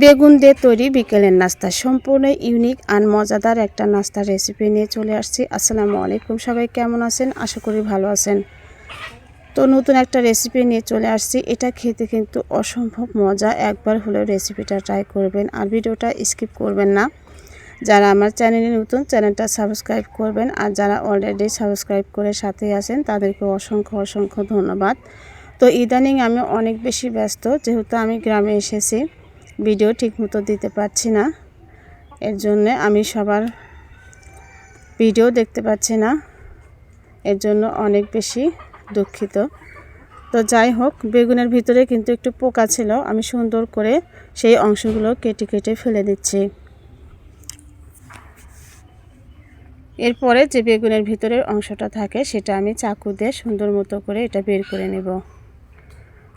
বেগুন দিয়ে তৈরি বিকেলের নাস্তা। সম্পূর্ণ ইউনিক আর মজাদার একটা নাস্তার রেসিপি নিয়ে চলে আসছি। আসসালামু আলাইকুম, সবাই কেমন আছেন? আশা করি ভালো আছেন। তো নতুন একটা রেসিপি নিয়ে চলে আসছি। এটা খেতে কিন্তু অসম্ভব মজা। একবার হলেও রেসিপিটা ট্রাই করবেন আর ভিডিওটা স্কিপ করবেন না। যারা আমার চ্যানেলে নতুন চ্যানেলটা সাবস্ক্রাইব করবেন। আর যারা অলরেডি সাবস্ক্রাইব করে সাথে আছেন, তাদেরকে অসংখ্য অসংখ্য ধন্যবাদ। তো ইদানিং আমি অনেক বেশি ব্যস্ত, যেহেতু আমি গ্রামে এসেছি। ভিডিও ঠিকমতো দিতে পারছি না। এর জন্য আমি সবার ভিডিও দেখতে পাচ্ছি না। এর জন্য অনেক বেশি দুঃখিত। তো যাই হোক, বেগুনের ভিতরে কিন্তু একটু পোকা ছিল। আমি সুন্দর করে সেই অংশগুলো কেটে কেটে ফেলে দিচ্ছি। এরপরে যে বেগুনের ভিতরের অংশটা থাকে, সেটা আমি চাকু দিয়ে সুন্দর মতো করে এটা বের করে নেব।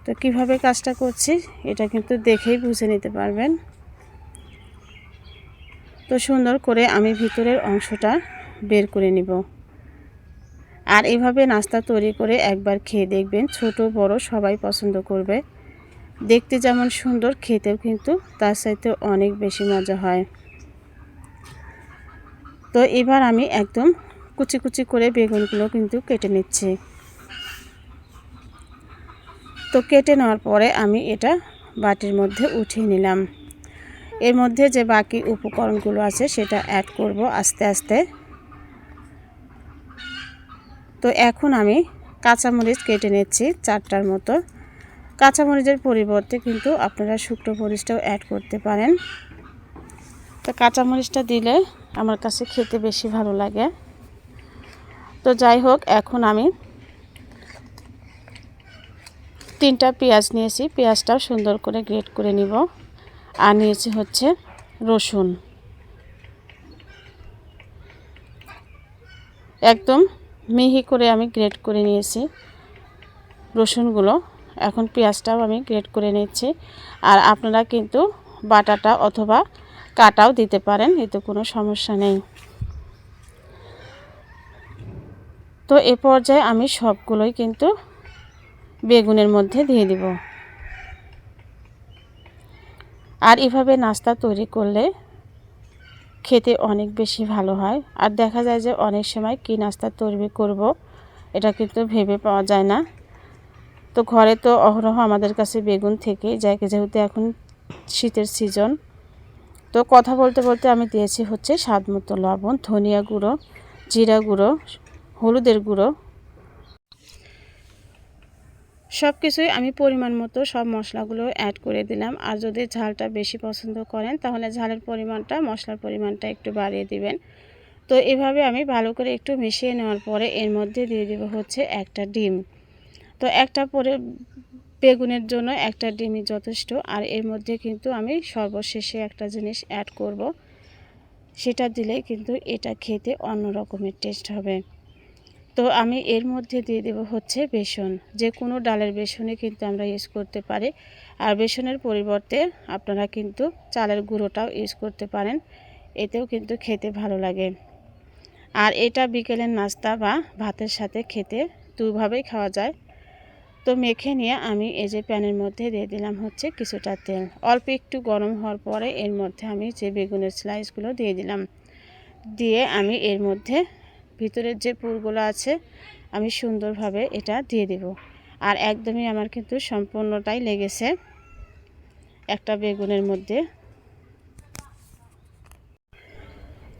তো কীভাবে কাজটা করছি, এটা কিন্তু দেখেই বুঝে নিতে পারবেন। তো সুন্দর করে আমি ভিতরের অংশটা বের করে নিব। আর এভাবে নাস্তা তৈরি করে একবার খেয়ে দেখবেন ছোট, বড় সবাই পছন্দ করবে। দেখতে যেমন সুন্দর, খেতেও কিন্তু তার সাথে অনেক বেশি মজা হয়। তো এবার আমি একদম কুচি কুচি করে বেগুনগুলো কিন্তু কেটে নিচ্ছি। তো কেটে নেওয়ার পরে আমি এটা বাটির মধ্যে উঠিয়ে নিলাম। এর মধ্যে যে বাকি উপকরণগুলো আছে সেটা অ্যাড করব আস্তে আস্তে। তো এখন আমি কাঁচামরিচ কেটে নিচ্ছি চারটার মতো। কাঁচামরিচের পরিবর্তে কিন্তু আপনারা শুকনো মরিচটাও অ্যাড করতে পারেন। তো কাঁচামরিচটা দিলে আমার কাছে খেতে বেশি ভালো লাগে। তো যাই হোক, এখন আমি তিনটা পেঁয়াজ নিয়েছি, পেঁয়াজটাও সুন্দর করে গ্রেট করে নিব। আর নিয়েছি হচ্ছে রসুন। একদম মিহি করে আমি গ্রেট করে নিয়েছি রসুনগুলো। এখন পেঁয়াজটাও আমি গ্রেট করে নিচ্ছি। আর আপনারা কিন্তু বাটাটা অথবা কাটাও দিতে পারেন, এতে কোনো সমস্যা নেই। তো এ পর্যায়ে আমি সবগুলোই কিন্তু বেগুনের মধ্যে দিয়ে দিব। আর এভাবে নাস্তা তৈরি করলে খেতে অনেক বেশি ভালো হয়। আর দেখা যায় যে অনেক সময় কী নাস্তা তৈরি করব, এটা কিন্তু ভেবে পাওয়া যায় না। তো ঘরে তো অহরহ আমাদের কাছে বেগুন থেকে যায়, যেহেতু এখন শীতের সিজন তো কথা বলতে বলতে আমি দিয়েছি হচ্ছে স্বাদ মতো লবণ, ধনিয়া গুঁড়ো, জিরা গুঁড়ো, হলুদের গুঁড়ো সব কিছুই আমি পরিমাণ মতো সব মশলাগুলো অ্যাড করে দিলাম। আর যদি ঝালটা বেশি পছন্দ করেন, তাহলে ঝালের পরিমাণটা, মশলার পরিমাণটা একটু বাড়িয়ে দিবেন। তো এভাবে আমি ভালো করে একটু মিশিয়ে নেওয়ার পরে এর মধ্যে দিয়ে দেবো হচ্ছে একটা ডিম। তো একটা পরে বেগুনের জন্য একটা ডিমই যথেষ্ট। আর এর মধ্যে কিন্তু আমি সর্বশেষে একটা জিনিস অ্যাড করব। সেটা দিলে কিন্তু এটা খেতে অন্য রকমের টেস্ট হবে। তো আমি এর মধ্যে দিয়ে দেব হচ্ছে বেসন। যে কোনো ডালের বেসনে কিন্তু আমরা ইউজ করতে পারি। আর বেসনের পরিবর্তে আপনারা কিন্তু চালের গুঁড়োটাও ইউজ করতে পারেন। এতেও কিন্তু খেতে ভালো লাগে। আর এটা বিকেলের নাস্তা বা ভাতের সাথে খেতে দুভাবেই খাওয়া যায়। তো মেখে নিয়ে আমি এই যে প্যানের মধ্যে দিয়ে দিলাম হচ্ছে কিছুটা তেল। অল্প একটু গরম হওয়ার পরে এর মধ্যে আমি যে বেগুনের স্লাইসগুলো দিয়ে দিলাম। দিয়ে আমি এর মধ্যে ভিতরের যে পুরগুলো আছে, আমি সুন্দরভাবে এটা দিয়ে দেব। আর একদমই আমার কিন্তু সম্পূর্ণটাই লেগেছে একটা বেগুনের মধ্যে।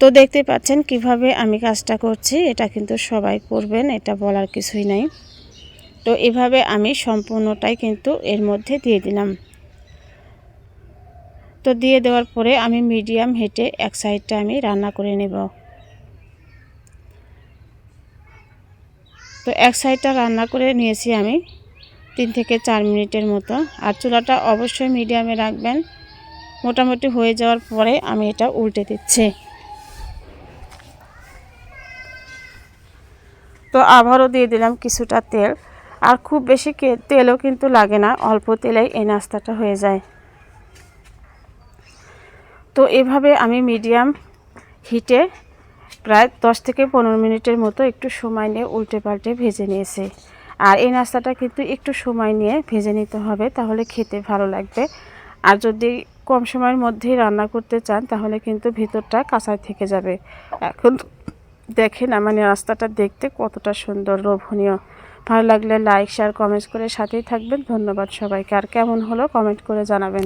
তো দেখতে পাচ্ছেন কীভাবে আমি কাজটা করছি, এটা কিন্তু সবাই করবেন, এটা বলার কিছুই নাই। তো এভাবে আমি সম্পূর্ণটাই কিন্তু এর মধ্যে দিয়ে দিলাম। তো দিয়ে দেওয়ার পরে আমি মিডিয়াম হেঁটে এক সাইডটা আমি রান্না করে নেব। তো এক সাইডটা রান্না করে নিয়েছি আমি, তিন থেকে চার মিনিটের মতো। আর চুলাটা অবশ্যই মিডিয়ামে রাখবেন। মোটামুটি হয়ে যাওয়ার পরে আমি এটা উল্টে দিচ্ছি। তো আবারও দিয়ে দিলাম কিছুটা তেল। আর খুব বেশি তেলও কিন্তু লাগে না, অল্প তেলেই এই নাস্তাটা হয়ে যায়। তো এভাবে আমি মিডিয়াম হিটে প্রায় দশ থেকে পনেরো মিনিটের মতো একটু সময় নিয়ে উল্টে পাল্টে ভেজে নিয়েছে। আর এই নাস্তাটা কিন্তু একটু সময় নিয়ে ভেজে নিতে হবে, তাহলে খেতে ভালো লাগবে। আর যদি কম সময়ের মধ্যেই রান্না করতে চান, তাহলে কিন্তু ভিতরটা কাঁচায় থেকে যাবে। এখন দেখেন আমার রাস্তাটা দেখতে কতটা সুন্দর, লোভনীয়। ভালো লাগলে লাইক, শেয়ার, কমেন্টস করে সাথেই থাকবেন। ধন্যবাদ সবাইকে। আর কেমন হলো কমেন্ট করে জানাবেন।